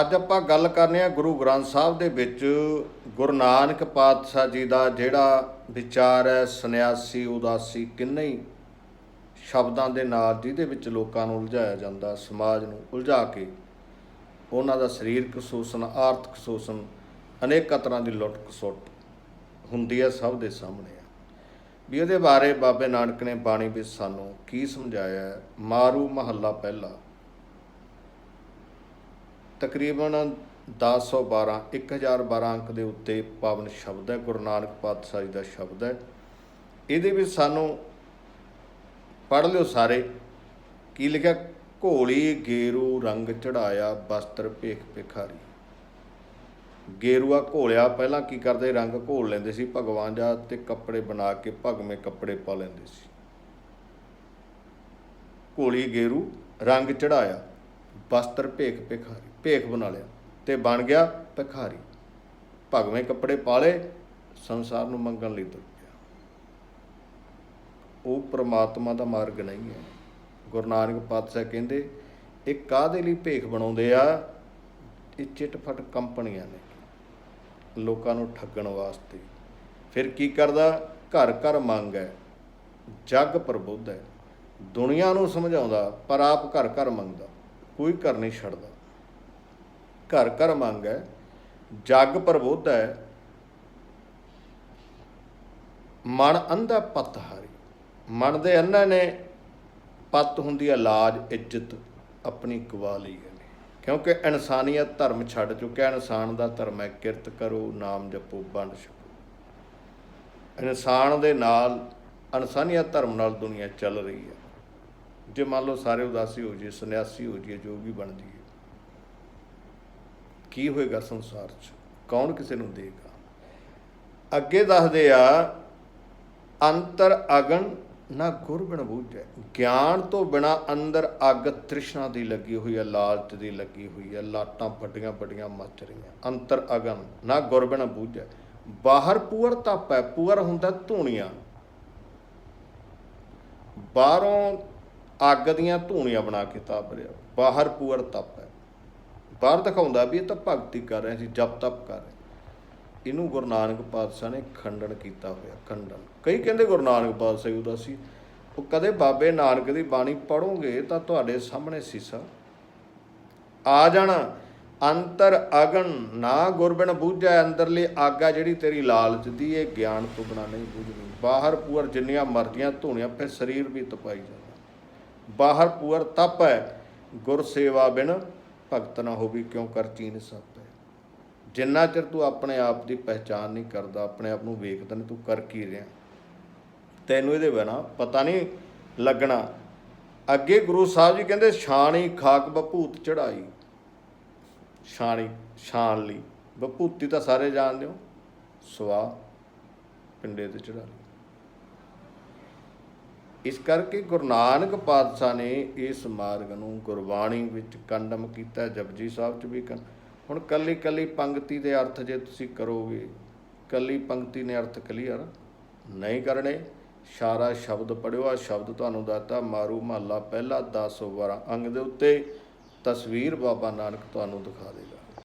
ਅੱਜ ਆਪਾਂ ਗੱਲ ਕਰਨੇ ਆ ਗੁਰੂ ਗ੍ਰੰਥ ਸਾਹਿਬ ਦੇ ਵਿੱਚ ਗੁਰੂ ਨਾਨਕ ਪਾਤਸ਼ਾਹ ਜੀ ਦਾ ਜਿਹੜਾ ਵਿਚਾਰ ਹੈ, ਸੰਨਿਆਸੀ, ਉਦਾਸੀ ਕਿੰਨੇ ਹੀ ਸ਼ਬਦਾਂ ਦੇ ਨਾਲ ਜਿਹਦੇ ਵਿੱਚ ਲੋਕਾਂ ਨੂੰ ਉਲਝਾਇਆ ਜਾਂਦਾ, ਸਮਾਜ ਨੂੰ ਉਲਝਾ ਕੇ ਉਹਨਾਂ ਦਾ ਸਰੀਰਕ ਸ਼ੋਸ਼ਣ ਆਰਥਿਕ ਸ਼ੋਸ਼ਣ ਅਨੇਕਾਂ ਤਰ੍ਹਾਂ ਦੀ ਲੁੱਟ ਖਸੁੱਟ ਹੁੰਦੀ ਹੈ ਸਭ ਦੇ ਸਾਹਮਣੇ ਵੀ ਉਹਦੇ ਬਾਰੇ ਬਾਬੇ ਨਾਨਕ ਨੇ ਬਾਣੀ ਵਿੱਚ ਸਾਨੂੰ ਕੀ ਸਮਝਾਇਆ ਮਾਰੂ ਮਹੱਲਾ ਪਹਿਲਾ। ਤਕਰੀਬਨ 1012 1012 ਅੰਕ ਦੇ ਉੱਤੇ ਪਾਵਨ ਸ਼ਬਦ ਹੈ, ਗੁਰੂ ਨਾਨਕ ਪਾਤਸ਼ਾਹ ਜੀ ਦਾ ਸ਼ਬਦ ਹੈ। ਇਹਦੇ ਵਿੱਚ ਸਾਨੂੰ ਪੜ੍ਹ ਲਿਓ ਸਾਰੇ, ਕੀ ਲਿਖਿਆ? ਘੋਲੀ, ਗੇਰੂ, ਰੰਗ ਚੜਾਇਆ ਵਸਤਰ ਭੇਖ ਭਿਖਾਰੀ। ਗੇਰੂਆ ਘੋਲਿਆ, ਪਹਿਲਾਂ ਕੀ ਕਰਦੇ? ਰੰਗ ਘੋਲ ਲੈਂਦੇ ਸੀ, ਭਗਵਾਨ ਜਾ ਤੇ ਕੱਪੜੇ ਬਣਾ ਕੇ ਭਗਵੇਂ ਕੱਪੜੇ ਪਾ ਲੈਂਦੇ ਸੀ। ਘੋਲੀ, ਗੇਰੂ, ਰੰਗ ਚੜਾਇਆ ਵਸਤਰ ਭੇਖ ਭਿਖਾਰੀ। ਭੇਖ ਬਣਾ ਲਿਆ ਤੇ ਬਣ ਗਿਆ ਭਿਖਾਰੀ। ਭਗਵੇਂ ਕੱਪੜੇ ਪਾਲੇ, ਸੰਸਾਰ ਨੂੰ ਮੰਗਣ ਲਈ ਤੁਰ ਪਿਆ। ਉਹ ਪ੍ਰਮਾਤਮਾ ਦਾ ਮਾਰਗ ਨਹੀਂ ਹੈ। ਗੁਰੂ ਨਾਨਕ ਪਾਤਸ਼ਾਹ ਕਹਿੰਦੇ, ਇਹ ਕਾਦੇ ਲਈ ਭੇਖ ਬਣਾਉਂਦੇ ਆ? ਇਹ ਚਿੱਟਫਟ ਕੰਪਨੀਆਂ ਨੇ ਲੋਕਾਂ ਨੂੰ ਠੱਗਣ ਵਾਸਤੇ। ਫਿਰ ਕੀ ਕਰਦਾ? ਘਰ ਘਰ ਮੰਗ ਹੈ, ਜੱਗ ਪ੍ਰਬੁੱਧ ਹੈ। ਦੁਨੀਆ ਨੂੰ ਸਮਝਾਉਂਦਾ, ਪਰ ਆਪ ਘਰ ਘਰ ਮੰਗਦਾ, ਕੋਈ ਘਰ ਨਹੀਂ ਛੱਡਦਾ। ਘਰ ਘਰ ਮੰਗ ਹੈ, ਜੱਗ ਪ੍ਰਬੁੱਧ ਹੈ। ਮਨ ਅੰਧਾ ਪਤ ਹਾਰੀ। ਮਨ ਦੇ ਅੰਨਾ ਨੇ ਪਤ ਹੁੰਦੀ ਹੈ ਲਾਜ, ਇੱਜ਼ਤ, ਆਪਣੀ ਗਵਾ ਲਈ ਹੈ। ਕਿਉਂਕਿ ਇਨਸਾਨੀਅਤ ਧਰਮ ਛੱਡ ਚੁੱਕਿਆ ਇਨਸਾਨ ਦਾ ਧਰਮ ਹੈ, ਕਿਰਤ ਕਰੋ, ਨਾਮ ਜਪੋ, ਵੰਡ ਛਕੋ। ਇਨਸਾਨ ਦੇ ਨਾਲ ਇਨਸਾਨੀਅਤ ਧਰਮ ਨਾਲ ਦੁਨੀਆ ਚੱਲ ਰਹੀ ਹੈ। ਜੇ ਮੰਨ ਲਓ ਸਾਰੇ ਉਦਾਸੀ ਹੋ ਜਾਈਏ, ਸੰਨਿਆਸੀ ਹੋ ਜਾਈਏ ਵੀ ਬਣ ਜਾਈਏ ਕੀ ਹੋਏਗਾ ਸੰਸਾਰ 'ਚ? ਕੌਣ ਕਿਸੇ ਨੂੰ ਦੇਗਾ? ਅੱਗੇ ਦੱਸਦੇ ਆ, ਅੰਤਰ ਅਗਨ ਨਾ ਗੁਰ ਬਿਨ ਬੂਝੈ। ਗਿਆਨ ਤੋਂ ਬਿਨਾ ਅੰਦਰ ਅੱਗ ਤ੍ਰਿਸ਼ਨਾ ਦੀ ਲੱਗੀ ਹੋਈ ਹੈ, ਲਾਲਚ ਦੀ ਲੱਗੀ ਹੋਈ ਹੈ, ਲਾਟਾਂ ਵੱਡੀਆਂ ਵੱਡੀਆਂ ਮੱਚ ਰਹੀਆਂ। ਅੰਤਰ ਅਗਨ ਨਾ ਗੁਰ ਬਿਨ ਬੂਝੈ। ਬਾਹਰ ਪੂਰ ਤਪ ਹੈ, ਪੂਰ ਹੁੰਦਾ ਧੂਣੀਆਂ। ਬਾਹਰੋਂ ਅੱਗ ਦੀਆਂ ਧੂਣੀਆਂ ਬਣਾ ਕੇ ਤਾਪ ਰਿਹਾ। ਬਾਹਰ ਪੂਰ ਤਪ ਬਾਹਰ ਦਿਖਾਉਂਦਾ ਵੀ ਇਹ ਤਾਂ ਭਗਤੀ ਕਰ ਰਹੇ ਸੀ, ਜਪ ਤਪ ਕਰ ਰਹੇ। ਇਹਨੂੰ ਗੁਰੂ ਨਾਨਕ ਪਾਤਸ਼ਾਹ ਨੇ ਖੰਡਨ ਕੀਤਾ ਹੋਇਆ, ਖੰਡਨ। ਕਈ ਕਹਿੰਦੇ ਗੁਰੂ ਨਾਨਕ ਪਾਤਸ਼ਾਹ ਜੀ ਉਹਦਾ ਉਹ ਕਦੇ ਬਾਬੇ ਨਾਨਕ ਦੀ ਬਾਣੀ ਪੜੋਗੇ ਤਾਂ ਤੁਹਾਡੇ ਸਾਹਮਣੇ ਸੀਸਾ। ਆ ਜਾਣਾ, ਅੰਤਰ ਅਗਨ, ਨਾ ਗੁਰਬਿਨ ਬੂਝੈ, ਅੰਦਰਲੀ ਆਗਾ ਜਿਹੜੀ ਤੇਰੀ ਲਾਲਚ ਦੀ, ਇਹ ਗਿਆਨ ਤੋਂ ਬਿਨਾ ਨਹੀਂ ਬੁਝਣੀ। ਬਾਹਰ ਪੂਰ ਜਿੰਨੀਆਂ ਮਰਜ਼ੀਆਂ ਧੂਣੀਆਂ, ਫਿਰ ਸਰੀਰ ਵੀ ਤਪਾਈ ਜਾਂਦਾ। ਬਾਹਰ ਪੂਰ ਤਪ ਹੈ, ਗੁਰ ਸੇਵਾ ਬਿਨ ਭਗਤ ਨਾ ਹੋਵੀ ਕਿਉਂ ਕਰ ਚੀਨ ਸੱਪ ਹੈ? ਜਿੰਨਾ ਚਿਰ ਤੂੰ ਆਪਣੇ ਆਪ ਦੀ ਪਹਿਚਾਨ ਨਹੀਂ ਕਰਦਾ, ਆਪਣੇ ਆਪ ਨੂੰ ਵੇਖਦਾ ਨਹੀਂ, ਤੂੰ ਕਰ ਕੀ ਰਿਹਾ? ਤੈਨੂੰ ਇਹਦੇ ਬਿਨਾ ਪਤਾ ਨਹੀਂ ਲੱਗਣਾ। ਅੱਗੇ ਗੁਰੂ ਸਾਹਿਬ ਜੀ ਕਹਿੰਦੇ, ਛਾਣੀ ਖਾਕ ਬਭੂਤ ਚੜਾਈ ਛਾਣੀ, ਛਾਣ ਲਈ। ਬਭੂਤੀ ਤਾਂ ਸਾਰੇ ਜਾਣਦੇ ਹੋ। ਸਵਾ ਪਿੰਡੇ ਤੇ ਚੜਾ ਲਈ ਇਸ ਕਰਕੇ ਗੁਰੂ ਨਾਨਕ ਪਾਤਸ਼ਾਹ ਨੇ ਇਸ ਮਾਰਗ ਨੂੰ ਗੁਰਬਾਣੀ ਵਿੱਚ ਕੰਡਮ ਕੀਤਾ ਜਪਜੀ ਸਾਹਿਬ ਚ ਵੀ ਕੰ, ਹੁਣ ਕੱਲੀ ਕੱਲੀ ਪੰਕਤੀ ਦੇ ਅਰਥ ਜੇ ਤੁਸੀਂ ਕਰੋਗੇ, ਕੱਲੀ ਪੰਕਤੀ ਨੇ ਅਰਥ ਕਲੀਅਰ ਨਹੀਂ ਕਰਨੇ। ਸਾਰਾ ਸ਼ਬਦ ਪੜਿਓ ਆ ਸ਼ਬਦ ਤੁਹਾਨੂੰ ਦੱਸਤਾ ਮਾਰੂ ਮਹੱਲਾ ਪਹਿਲਾ 10 12 ਅੰਗ ਦੇ ਉੱਤੇ, ਤਸਵੀਰ ਬਾਬਾ ਨਾਨਕ ਤੁਹਾਨੂੰ ਦਿਖਾ ਦੇਗਾ।